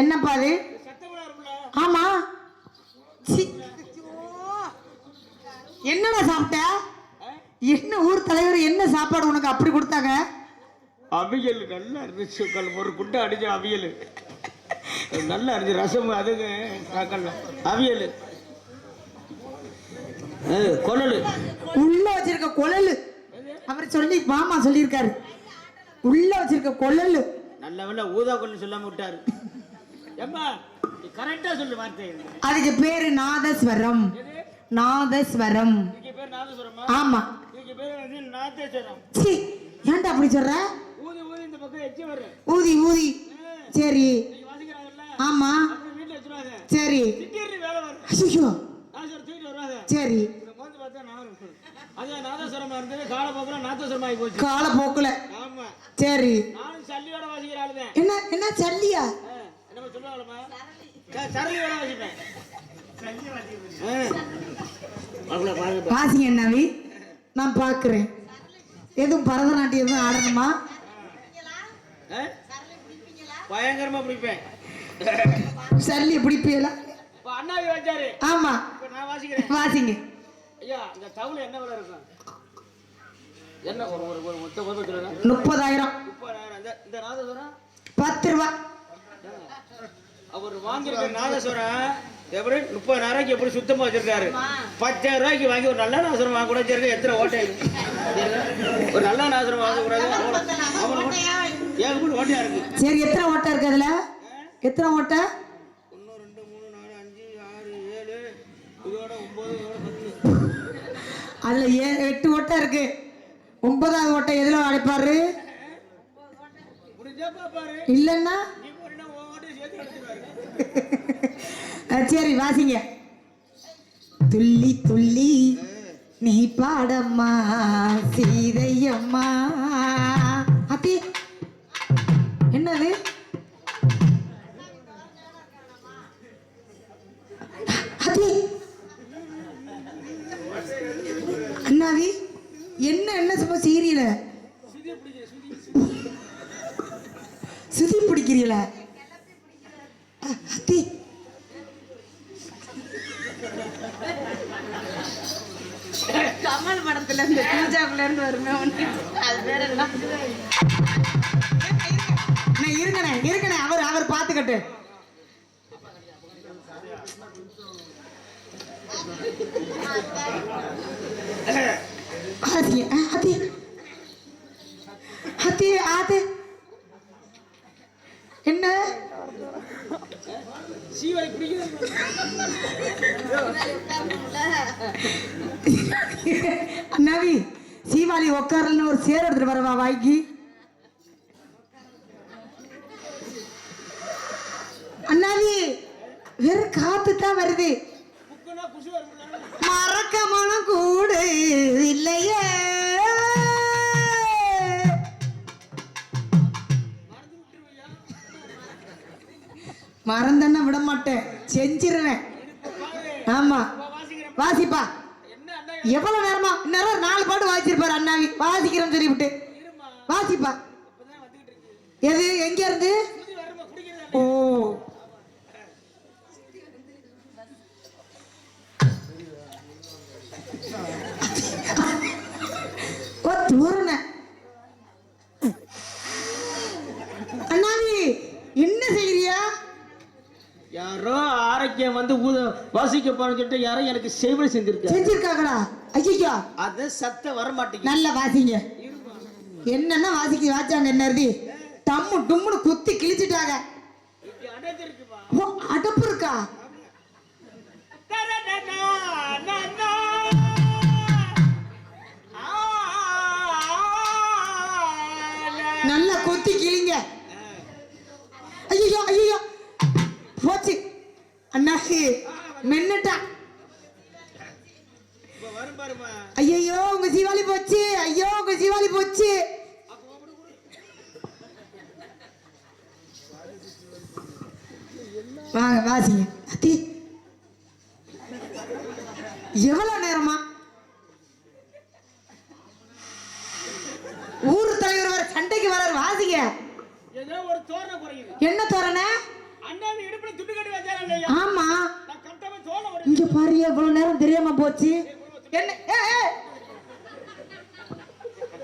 என்னப்பா அது? ஆமா. என்னடா சாப்பிட்ட? என்ன ஊர் தலைவர் என்ன சாப்பாடு உனக்கு அப்படி கொடுத்தாங்க? அவியல் நல்லா இருந்துச்சு. கல் ஒரு குட்டை அடிச்ச அவியல். நல்லா இருந்துச்சு. ரசம் அதுங்க அவியல். கொழலு உள்ள வச்சிருக்க குழலு அவர் சொல்லி மாமா சொல்லியிருக்காரு. உள்ள வச்சிருக்க குழலு நல்ல வேலை ஊதா கொள்ளு சொல்லாம விட்டாரு. அதுக்கு பேரு நாதஸ்வரம். நாதஸ்வரம். இதுக்கு பேர் நாதஸ்வரமா? ஆமா. இதுக்கு பேர் வந்து நாதேஸ்வரம். சி ஏன்டா அப்படி சொல்ற? ஊதி ஊதி இந்த பக்கம் எச்சி வரும் ஊதி ஊதி. சரி. ஆமா. சரி. ஐயோ. சரி. காலப்போக்கில் சரி. என்ன என்ன சல்லியா? ஆ, என்னமோ சொல்லுவாங்களம்மா ச- சரளியோட வாசிப்பேன் ஆ. அவங்கள பாருங்க வாசிங்க நவி நான் பார்க்குறேன் எதுவும் பரதநாட்டியம் எதுவும் ஆடணுமா? பயங்கரமா பிடிப்பேன் சல்லி பிடிப்பீங்களா அண்ணாவி வச்சாரு ஆமா இப்ப நான் வாசிக்கிறேன் வாசிங்க ஐயா இந்த தவுள் என்ன விலை இருக்கும் என்ன ஒரு ஒரு ஒரு முப்பதாயிரம் முப்பதாயிரம் இந்த இந்த நாதஸ்வரம் பத்து ரூபா அவர் வாங்கியிருக்க நாதஸ்வரம் எப்படி முப்பதாயிரம் எப்படி சுத்தமா வச்சிருக்காரு? பத்தாயிரம் ரூபாய்க்கு வாங்கி ஒரு நல்ல நாதஸ்வரம் வாங்க கூட வச்சிருக்க எத்தனை ஓட்டை? இருக்கு? ஒரு நல்ல நாதஸ்வரம் வாங்க கூடாது அவன் ஏகப்பட்ட ஓட்டையா? இருக்கு. சரி எத்தனை ஓட்டை இருக்கு அதுல எத்தனை ஓட்டை? ஒன்று ரெண்டு மூணு நாலு அஞ்சு ஆறு ஏழு. இதோட ஒன்பது அதுல ஏ எட்டு ஓட்டை இருக்கு. ஒன்பதாவது ஓட்டை எதுல அடைப்பாரு? இல்லைன்னா சரி வாசிங்க. துள்ளி துள்ளி நீ பாடம்மா சீதையம்மா. கமல் படத்துல இருந்து பூஜாக்குள்ள இருந்து வருமே அது பேர் என்ன? அண்ணா, இருங்கண்ணே இருங்கண்ணே அவர் அவர் பார்த்துக்கட்டு. ஆதி ஆதி. ஆதி ஆதி. என்ன? சீவாய் பிடிக்குது. நவி சீவாளி உட்காரலன்னு ஒரு சேர் எடுத்துட்டு வரவா வாய்க்கு? அண்ணாவி வெறும் காத்து தான் வருது. மறக்க மனம் கூடு இல்லையே. மறந்தன்னா விட மாட்டேன் செஞ்சிருவேன். ஆமா. வாசிப்பா. எவ்வளவு நேரமா? நேரம் நாலு பாட்டு வாசிச்சிருப்பாரு அண்ணாவி. வாசிக்கிறேன்னு சொல்லிவிட்டு. வாசிப்பா. எது? எங்க இருந்து? ஓ. தூரண அண்ணாவி என்ன செய்யறியா யாரோ ஆரோக்கியம் வந்து ஊத வாசிக்க போறேன்னு சொல்லிட்டு யாரோ எனக்கு செய்வனை செஞ்சிருக்காரு செஞ்சிருக்காங்களா? ஐயோ அது சத்த வர மாட்டேங்குது நல்லா வாசிங்க. என்னன்னா வாசிக்க வாச்சாங்க என்ன இருக்கு டம்மு டும்முன்னு குத்தி கிழிச்சிட்டாங்க. ஓ அடப்பு இருக்கா? எவ்வளவு நேரமா? ஊர் தலைவர் வர சண்டைக்கு வர வாசிங்க. என்ன தோரண? ஆமா. இங்க பாரு எவ்வளவு நேரம் தெரியாம போச்சு. என்ன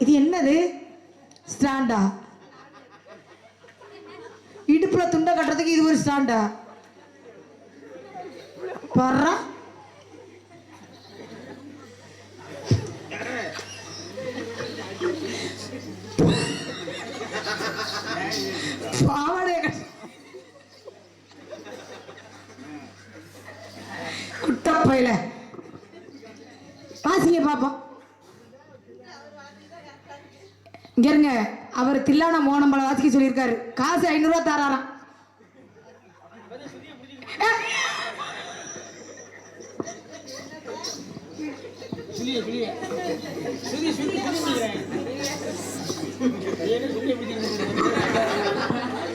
இது என்னது? ஸ்டாண்டா? இடுப்புல துண்டை கட்டுறதுக்கு இது ஒரு ஸ்டாண்டா? பாரு பாவாடை குட்டப்பையில வாசிங்க பாப்போம் இங்க இருங்க. அவர் தில்லான மோனம்பளம் வாசிக்க சொல்லியிருக்காரு. காசு ஐநூறுரூவா தராராம். சுதி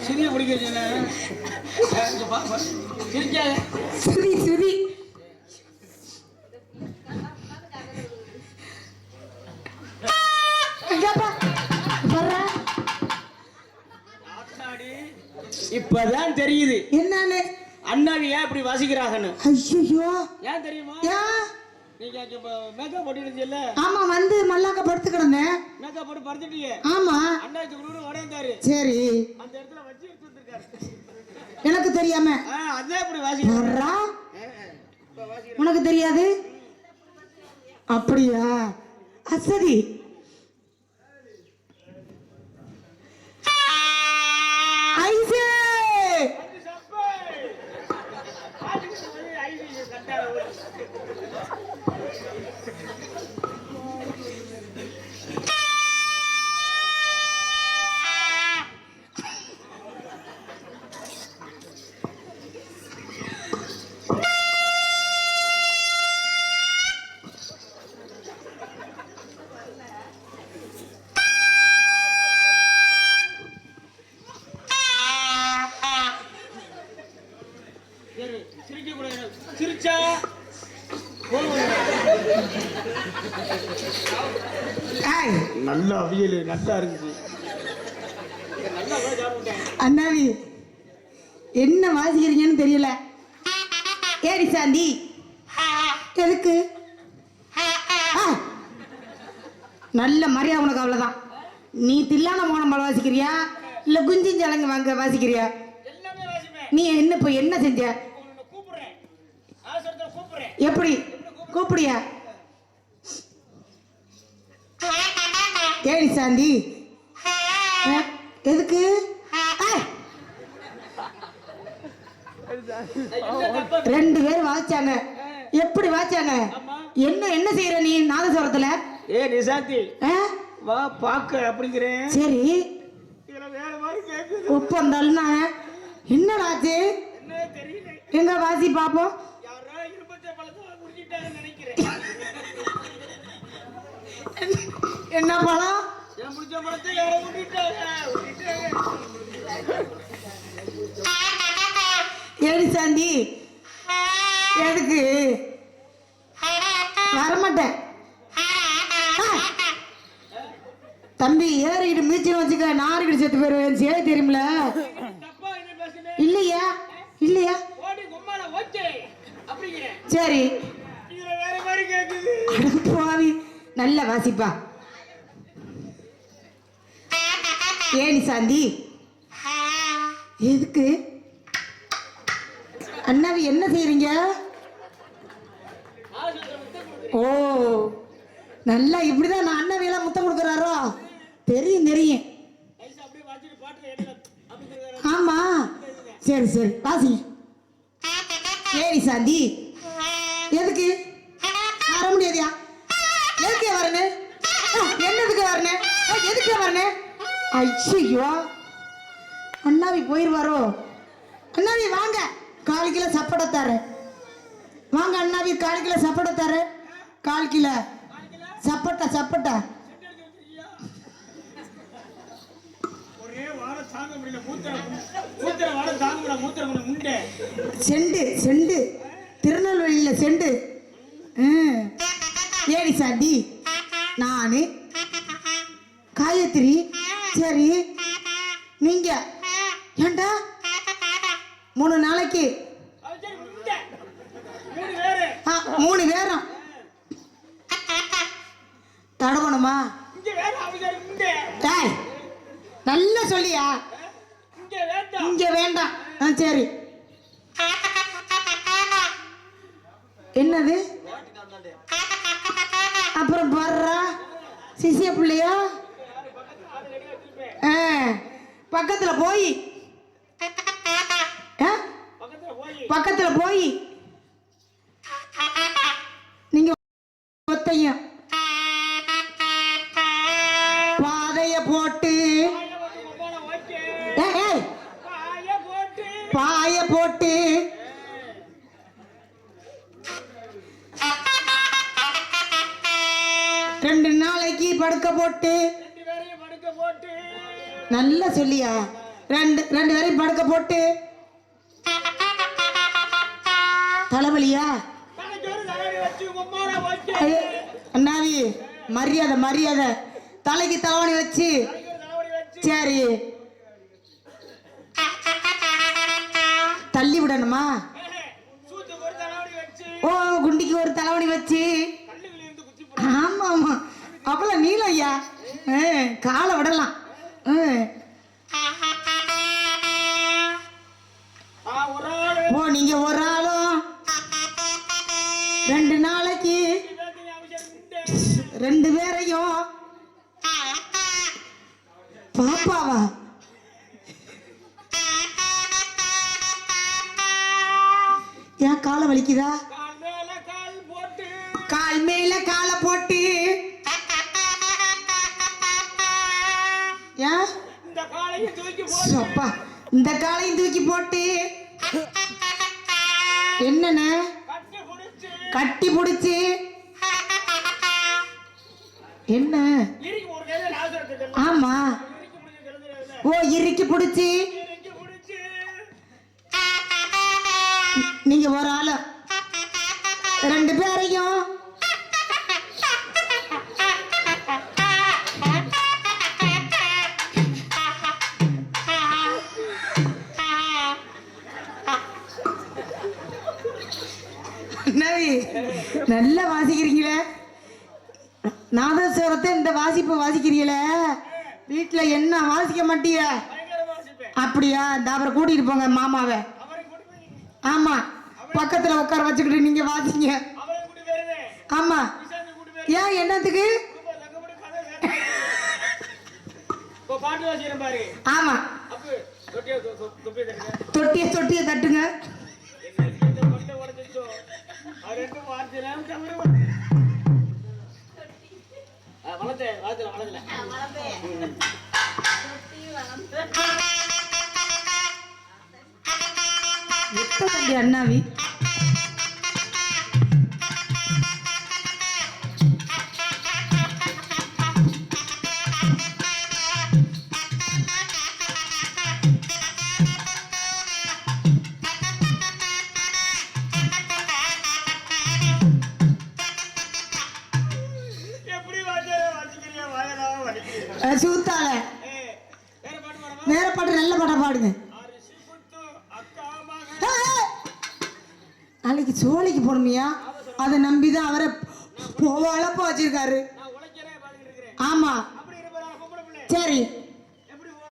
சுதிய பிடிக்கிறேன் சிரிக்காத. சுதி சுதி இப்பதான் தெரியுது. என்னன்னு? அண்ணாவி ஏன் இப்படி வாசிக்கிறாங்கன்னு? ஐயோ ஏன் தெரியுமா? ஏன்? ஆமா வந்து மல்லாக்க படுத்து கிடந்தேன் மேக்கப் போட்டு படுத்துட்டீங்க. ஆமா. அண்ணாச்சி குரு உடையந்தாரு. சரி. அந்த இடத்துல வச்சு வந்திருக்காரு எனக்கு தெரியாம. அதான் இப்படி வாசிக்கிறாங்க உனக்கு தெரியாது? அப்படியா? அசதி நல்ல சாப்பிட்டேன் அண்ணாவி என்ன வாசிக்கிறீங்கன்னு தெரியல. ஏடி சாந்தி. எதுக்கு. நல்ல மரியாதை உனக்கு அவ்வளவுதான். நீ தில்லான மோனம் பழம் வாசிக்கிறியா? இல்ல குஞ்சின் ஜலங்க வாங்க வாசிக்கிறியா? நீ என்ன இப்போ என்ன செஞ்ச? எப்படி? கூப்பிடியா ஏடி சாந்தி. எதுக்கு? ரெண்டு பேர் வாசிச்சாங்க எப்படி வாசிச்சாங்க என்ன என்ன செய்யற நீ நாதஸ்வரத்துல? ஏ நிசாந்தி? வா பாக்க அப்படிங்கிறேன். சரி. கேக்குது. ஒப்பந்தல்னா என்னடாச்சு எங்க வாசி பாப்போம் நினைக்கிறேன். என்ன பழம்? என் ஏடி சாந்தி. எதுக்கு? வரமாட்டேன். தம்பி ஏறிக்கிட்டு மீச்சம் வச்சுக்க நாறுகிட்டு செத்து போயிருவேன். சேவை தெரியுமில இல்லையா? இல்லையா? சரி. இதுல நல்ல வாசிப்பா. ஏடி சாந்தி. எதுக்கு? அண்ணாவை என்ன செய்றீங்க? ஓ நல்லா இப்படிதான் நான் அண்ணாவியெல்லாம் முத்தம் கொடுக்குறாரோ? தெரியும் தெரியும். ஆமா. சரி சரி வாசி. ஏனி சாந்தி. எதுக்கு? ஐயோ அண்ணாவி போயிருவாரோ? அண்ணாவி வாங்க. கால் கிலோ சப்படை தரேன். வாங்க அண்ணாவி கால் கிலோ சப்படை தரேன். கால் கிலோ. சப்பட்டா சப்பட்டா. செண்டு செண்டு. திருநெல்வேலியில் செண்டு. ம். ஏடி சாண்டி. நான். காயத்ரி. சரி. நீங்க. ஏண்டா? மூணு நாளைக்கு. மூணு பேரும். தடவணுமா? இங்க வேற டேய் நல்லா சொல்லியா? இங்க வேண்டாம். ஆ சரி. என்னது? அப்புறம் பர்றா சிசிய பிள்ளையா? பக்கத்துல போய். ஆ, பக்கத்துல போய். நீங்க ஒத்தையும் பாதைய போட்டு. பாய போட்டு பாய போட்டு. ரெண்டு நாளைக்கு படுக்க போட்டு. நல்லா சொல்லியா? ரெண்டு ரெண்டு பேரையும் படுக்க போட்டு. தலைவலியா? அண்ணாவி மரியாதை மரியாதை. தலைக்கு தலைவணி வச்சு. சரி. தள்ளி விடணுமா? ஓ குண்டிக்கு ஒரு தலைவணி வச்சு. ஆமா ஆமா அப்பெல்லாம் நீளம் ஐயா. ஆ, காலை விடலாம். ஏன் காலை வலிக்குதா? கால் மேல கால் போட்டு. கால் மேல காலை போட்டு. ஏன் இந்த காலையும் தூக்கி போட்டு. என்னண்ண கட்டி பிடிச்சு. என்ன? ஆமா. ஓ இறுக்கி பிடிச்சு. நீங்க ஒரு ஆளு. ரெண்டு பேரையும். நவி நல்லா வாசிக்கிறீங்களே? நாதஸ்வரத்தை இந்த வாசிப்பு வாசிக்கிறீங்களே? வீட்டுல என்ன வாசிக்க மாட்டிய? அப்படியா? இந்த கூட்டிட்டு போங்க மாமாவை. ஆமா. பக்கத்துல உட்கார வச்சுக்கிட்டு நீங்க வாசிங்க. ஆமா. ஏன் என்னத்துக்கு? ஆமா. அப்பு தொட்டியா தொட்டிய தட்டுங்க. என்ன இந்த கொண்டை எப்ப தம்பி வளப்ப